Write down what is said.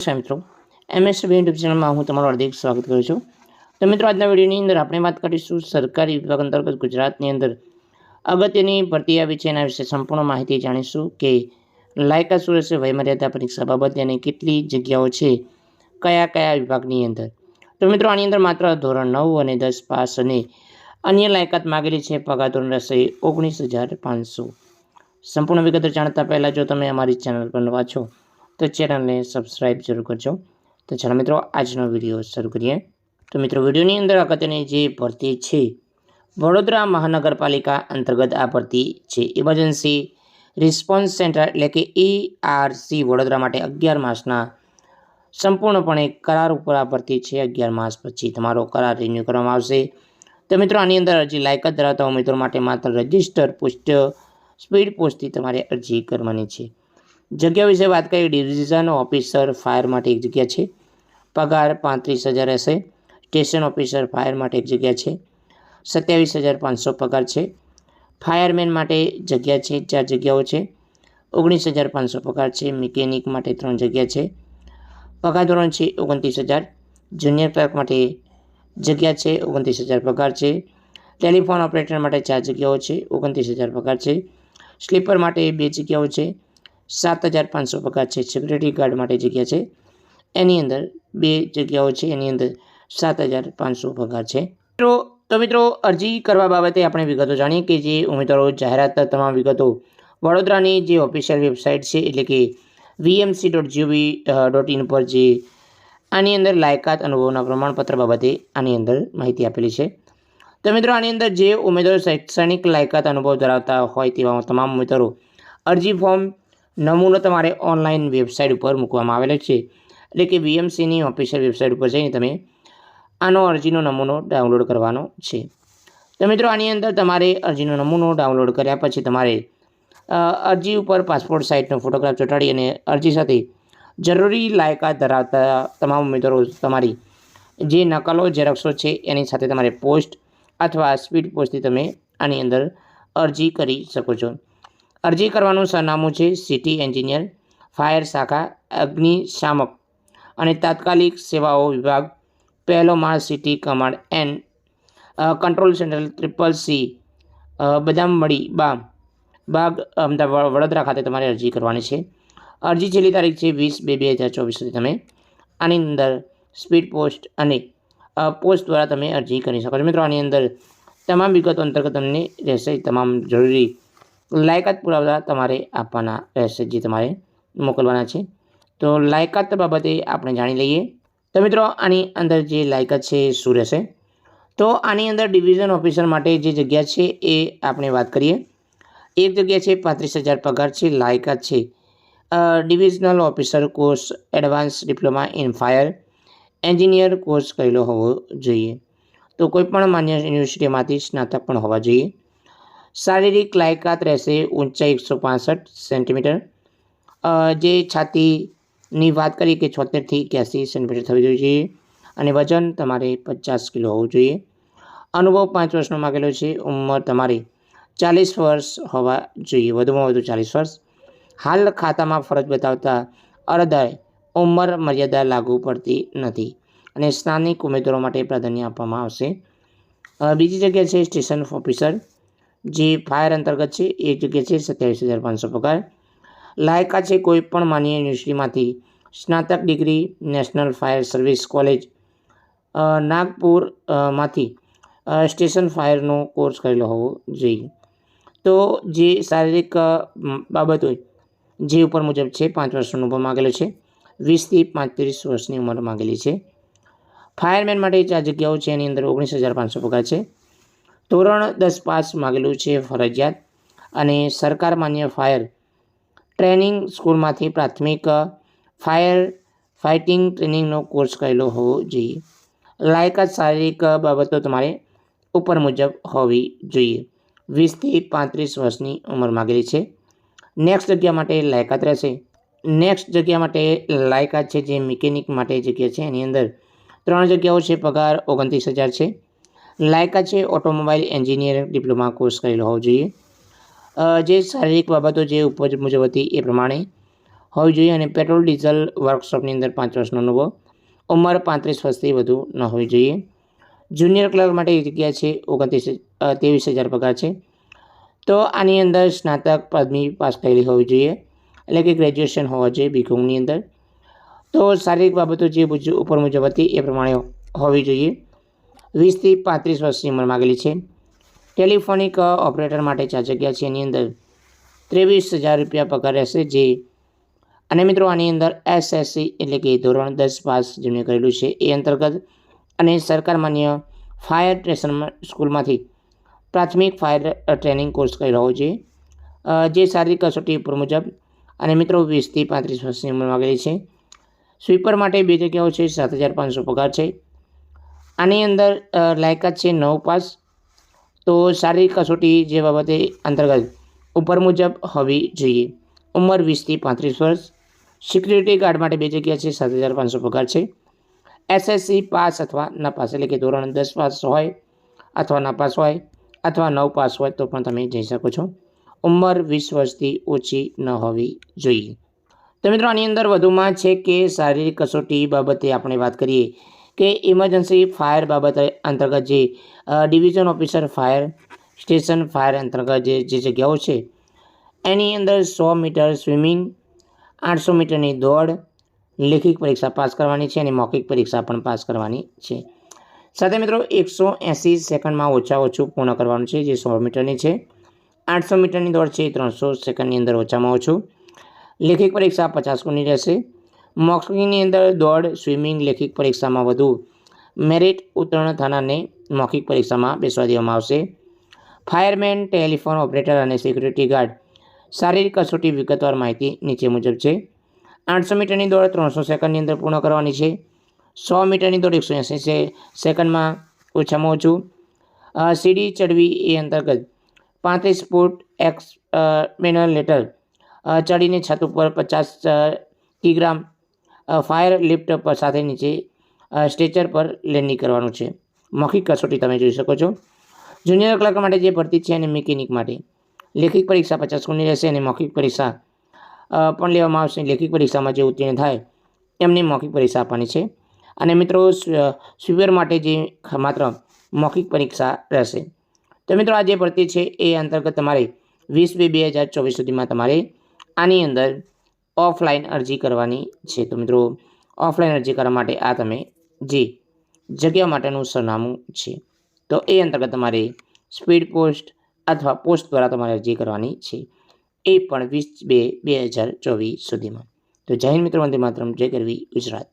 નમસ્કાર મિત્રો. MS YouTube ચેનલમાં હું તમારું હાર્દિક સ્વાગત કરું છું. તો મિત્રો, આજના વિડીયોની અંદર આપણે વાત કરીશું સરકારી વિભાગ અંતર્ગત ગુજરાતની અંદર અગત્યની ભરતી આવી છે એના વિશે સંપૂર્ણ માહિતી જાણીશું કે લાયકા શું રહેશે, વયમર્યાદા પરીક્ષા બાબતે અને કેટલી જગ્યાઓ છે, કયા કયા વિભાગની અંદર. તો મિત્રો, આની અંદર માત્ર ધોરણ નવ અને દસ પાસ અને અન્ય લાયકાત માગેલી છે. પગાર ધોરણ રહેશે ઓગણીસ હજાર પાંચસો. સંપૂર્ણ વિગત જાણતા પહેલાં જો તમે અમારી ચેનલ પર નવા છો તો ચેનલને સબસ્ક્રાઈબ જરૂર કરજો. તો ચાલો મિત્રો, આજનો વીડિયો શરૂ કરીએ. તો મિત્રો, વિડીયોની અંદર અગત્યની જે ભરતી છે, વડોદરા મહાનગરપાલિકા અંતર્ગત આ ભરતી છે. ઇમરજન્સી રિસ્પોન્સ સેન્ટર એટલે કે ઈઆરસી વડોદરા માટે અગિયાર માસના સંપૂર્ણપણે કરાર ઉપર આ ભરતી છે. અગિયાર માસ પછી તમારો કરાર રિન્યૂ કરવામાં આવશે. તો મિત્રો, આની અંદર અરજી લાયકાત ધરાવતા ઉમેદવાર માટે માત્ર રજિસ્ટર પોસ્ટ સ્પીડ પોસ્ટથી તમારે અરજી કરવાની છે. જગ્યા વિશે વાત કરીએ ડિવિઝન ઓફિસર ફાયર માટે એક જગ્યા છે. પગાર પાંત્રીસ હજાર રહેશે સ્ટેશન ઓફિસર ફાયર માટે એક જગ્યા છે. સત્યાવીસ હજાર પાંચસો પગાર છે. ફાયરમેન માટે જગ્યા છે, ચાર જગ્યાઓ છે. ઓગણીસ હજાર પાંચસો પગાર છે. મિકેનિક માટે ત્રણ જગ્યા છે. પગાર ધોરણ છે, ઓગણત્રીસ હજાર. જુનિયર ક્લાર્ક માટે જગ્યા છે, ઓગણત્રીસ હજાર પગાર છે. ટેલિફોન ઓપરેટર માટે ચાર જગ્યાઓ છે, ઓગણત્રીસ હજાર પગાર છે. સ્લીપર માટે બે જગ્યાઓ છે. સાત હજાર પાંચસો પગાર છે. સિક્યુરિટી ગાર્ડ માટે જગ્યા છે. એની અંદર બે જગ્યાઓ છે. એની અંદર સાત હજાર પાંચસો પગાર છે. મિત્રો, તો મિત્રો, અરજી કરવા બાબતે આપણે વિગતો જાણીએ કે જે ઉમેદવારો જાહેરાત તમામ વિગતો વડોદરાની જે ઓફિશિયલ વેબસાઇટ છે, એટલે કે VMC dot GOV dot in પર જે આની અંદર લાયકાત, અનુભવના પ્રમાણપત્ર બાબતે આની અંદર માહિતી આપેલી છે. તો મિત્રો, આની અંદર જે ઉમેદવારો શૈક્ષણિક લાયકાત, અનુભવ ધરાવતા હોય તેવા તમામ ઉમેદવારો અરજી ફોર્મ નમૂનો તમારે ઓનલાઈન વેબસાઇટ ઉપર મૂકવામાં આવેલો છે. એટલે કે વીએમસીની ઓફિશિયલ વેબસાઇટ ઉપર જઈને તમે આનો અરજીનો નમૂનો ડાઉનલોડ કરવાનો છે. તો મિત્રો, આની અંદર તમારે અરજીનો નમૂનો ડાઉનલોડ કર્યા પછી તમારે અરજી ઉપર પાસપોર્ટ સાઇઝનો ફોટોગ્રાફ ચોંટાડી અને અરજી સાથે જરૂરી લાયકાત ધરાવતા તમામ ઉમેદવારો તમારી જે નકલો ઝેરોક્ષો છે એની સાથે તમારે પોસ્ટ અથવા સ્પીડ પોસ્ટથી તમે આની અંદર અરજી કરી શકો છો. અરજી કરવાનું સરનામું છે સિટી એન્જિનિયર, ફાયર શાખા અગ્નિશામક અને તાત્કાલિક સેવાઓ વિભાગ, પહેલો માળ city command and control centre triple C Badamadi બામ, બાગ, અમદાવાદ વડોદરા ખાતે તમારે અરજી કરવાની છે. અરજી છેલ્લી તારીખ છે વીસ બે બે હજાર ચોવીસ સુધી તમે આની અંદર સ્પીડ પોસ્ટ અને પોસ્ટ દ્વારા તમે અરજી કરી શકો છો. મિત્રો, આની અંદર તમામ વિગતો અંતર્ગત તમને રહેશે, તમામ જરૂરી લાયકાત પુરાવા તમારે આપવાના રહેશે, જે તમારે મોકલવાના છે. તો લાયકાત બાબતે આપણે જાણી લઈએ. તો મિત્રો, આની અંદર જે લાયકાત છે એ શું રહેશે? તો આની અંદર ડિવિઝન ઓફિસર માટે જે જગ્યા છે એ આપણે વાત કરીએ. એક જગ્યા છે, પાંત્રીસ હજાર પગાર છે, લાયકાત છે. Divisional officer course, advance diploma in fire engineer course કરેલો હોવો જોઈએ. તો કોઈપણ માન્ય યુનિવર્સિટીમાંથી સ્નાતક પણ હોવા જોઈએ. શારીરિક લાયકાત રહેશે ઊંચાઈ એકસો પાસઠ સેન્ટીમીટર. જે છાતીની વાત કરીએ કે છોતેરથી એક્યાસી સેન્ટીમીટર થવી જોઈએ અને વજન તમારે પચાસ કિલો હોવું જોઈએ. અનુભવ પાંચ વર્ષનો માગેલો છે. ઉંમર તમારી ચાલીસ વર્ષ હોવા જોઈએ. વધુમાં વધુ ચાલીસ વર્ષ. હાલ ખાતામાં ફરજ બતાવતા અરદાય ઉંમર મર્યાદા લાગુ પડતી નથી અને સ્થાનિક ઉમેદવારો માટે પ્રાધાન્ય આપવામાં આવશે. બીજી જગ્યા છે સ્ટેશન ઓફિસર. જે ફાયર અંતર્ગત છે, એ જગ્યા છે સત્યાવીસ હજાર પાંચસો પગાર. લાયકા છે કોઈ પણ માન્ય યુનિવર્સિટીમાંથી. સ્નાતક degree, national fire service college નાગપુરમાંથી નાગપુરમાંથી સ્ટેશન ફાયરનો કોર્સ કરેલો હોવો જોઈએ. તો જે શારીરિક બાબત હોય, જે ઉપર મુજબ છે, પાંચ વર્ષનો અનુભવ માગેલો છે, વીસથી પાંત્રીસ વર્ષની ઉંમર માગેલી છે. ફાયરમેન માટે આ જગ્યાઓ છે, એની અંદર ઓગણીસ હજાર પાંચસો પગાર છે. ધોરણ દસ પાસ માગેલું છે ફરજિયાત અને સરકાર માન્ય ફાયર ટ્રેનિંગ સ્કૂલમાંથી પ્રાથમિક ફાયર ફાઇટિંગ ટ્રેનિંગનો કોર્સ કરેલો હોવો જોઈએ. લાયકાત શારીરિક બાબતો તમારે ઉપર મુજબ હોવી જોઈએ. વીસથી પાંત્રીસ વર્ષની ઉંમર માગેલી છે. નેક્સ્ટ જગ્યા માટે લાયકાત રહેશે. નેક્સ્ટ જગ્યા માટે લાયકાત છે જે મિકેનિક માટે જગ્યા છે. એની અંદર ત્રણ જગ્યાઓ છે. પગાર ઓગણત્રીસ હજાર છે. લાયકાત છે. ઓટોમોબાઈલ એન્જિનિયર ડિપ્લોમા કોર્સ કરેલો હોવો જોઈએ. જે શારીરિક બાબતો જે ઉપર મુજબ હતી એ પ્રમાણે હોવી જોઈએ અને પેટ્રોલ, ડીઝલ વર્કશોપની અંદર પાંચ વર્ષનો અનુભવ. ઉંમર પાંત્રીસ વર્ષથી વધુ ન હોવી જોઈએ. જુનિયર ક્લર્ક માટે જગ્યા છે, ઓગણત્રીસ ત્રેવીસ હજાર પગાર છે. તો આની અંદર સ્નાતક પદવી પાસ થયેલી હોવી જોઈએ. એટલે કે ગ્રેજ્યુએશન હોવા જોઈએ બીકોમની અંદર. તો શારીરિક બાબતો જે ઉપર મુજબ હતી એ પ્રમાણે હોવી જોઈએ. વીસથી પાંત્રીસ વર્ષની ઉંમર માગેલી છે. ટેલિફોનિક ઓપરેટર માટે ચાર જગ્યા છે. એની અંદર ત્રેવીસ હજાર રૂપિયા પગાર રહેશે જે અને મિત્રો આની અંદર એસએસસી એટલે કે ધોરણ દસ પાસ જેમણે કરેલું છે એ અંતર્ગત અને સરકાર માન્ય ફાયર સ્ટેશન સ્કૂલમાંથી પ્રાથમિક ફાયર ટ્રેનિંગ કોર્સ કરી રહ્યો છે. જે શારીરિક કસોટી ઉપર મુજબ અને મિત્રો વીસથી પાંત્રીસ વર્ષની ઉંમર માગેલી છે. સ્વીપર માટે બે જગ્યાઓ છે, સાત હજાર પાંચસો પગાર છે. આની અંદર લાયકાત છે નવ પાસ. તો શારીરિક કસોટી જે બાબતે અંતર્ગત ઉપર મુજબ હોવી જોઈએ. ઉંમર વીસથી પાંત્રીસ વર્ષ. સિક્યુરિટી ગાર્ડ માટે બે જગ્યા છે, સાત હજાર પાંચસો પગાર છે. એસએસસી પાસ અથવા નપાસ એટલે કે ધોરણ દસ પાસ હોય અથવા નપાસ હોય અથવા નવ પાસ હોય તો પણ તમે જઈ શકો છો. ઉંમર વીસ વર્ષથી ઓછી ન હોવી જોઈએ. તો મિત્રો, આની અંદર વધુમાં છે કે શારીરિક કસોટી બાબતે આપણે વાત કરીએ કે ઇમરજન્સી ફાયર બાબતે અંતર્ગત જે division officer fire station fire અંતર્ગત જે જગ્યાઓ છે, એની અંદર સો મીટર સ્વિમિંગ આઠસો મીટરની દોડ, લેખિત પરીક્ષા પાસ કરવાની છે અને મૌખિક પરીક્ષા પણ પાસ કરવાની છે. સાથે મિત્રો, એકસો એંસી સેકન્ડમાં ઓછા ઓછું પૂર્ણ કરવાનું છે, જે સો મીટરની છે. આઠસો મીટરની દોડ છે, ત્રણસો સેકન્ડની અંદર ઓછામાં ઓછું. લેખિત પરીક્ષા પચાસ ગુણની રહેશે. મૌખિકની અંદર દોડ, સ્વિમિંગ, લેખિત પરીક્ષામાં વધુ. મેરિટ ઉત્તીર્ણ થનારને મૌખિક પરીક્ષામાં બેસવા દેવામાં આવશે. ફાયરમેન, ટેલિફોન ઓપરેટર અને સિક્યુરિટી ગાર્ડ. શારીરિક કસોટી વિગતવાર માહિતી નીચે મુજબ છે. આઠસો મીટરની દોડ ત્રણસો સેકન્ડની અંદર પૂર્ણ કરવાની છે. સો મીટરની દોડ એકસો એંસી સેકન્ડમાં ઓછામાં ઓછું. સીડી ચડવી એ અંતર્ગત પાંત્રીસ ફૂટ એક્સ મેન્યુઅલ લેટર ચડીને છત ઉપર પચાસ કિગ્રામ ફાયર લિફ્ટ પર સાથે નીચે સ્ટેચર પર લેન્ડિંગ કરવાનું છે. મૌખિક કસોટી તમે જોઈ શકો છો. જુનિયર ક્લાર્ક માટે જે ભરતી છે અને મિકેનિક માટે. લેખિત પરીક્ષા પચાસ ગુણની રહેશે અને મૌખિક પરીક્ષા પણ લેવામાં આવશે. લેખિત પરીક્ષામાં જે ઉત્તીર્ણ થાય, એમની મૌખિક પરીક્ષા આપવાની છે. અને મિત્રો સ્વીપર માટે જે માત્ર મૌખિક પરીક્ષા રહેશે. તો મિત્રો, આ જે ભરતી છે એ અંતર્ગત તમારે વીસ બે બે હજાર ચોવીસ સુધીમાં તમારે આની અંદર ઓફલાઈન અરજી કરવાની છે. તો મિત્રો, ઓફલાઈન અરજી કરવા માટે આ તમે જે જગ્યા માટેનું સરનામું છે, તો એ અંતર્ગત તમારે સ્પીડ પોસ્ટ અથવા પોસ્ટ દ્વારા તમારે અરજી કરવાની છે. એ પણ વીસ બે બે હજાર ચોવીસ સુધીમાં. તો જૈન મિત્રો, વંદે માતરમ, જય કરવી ગુજરાત.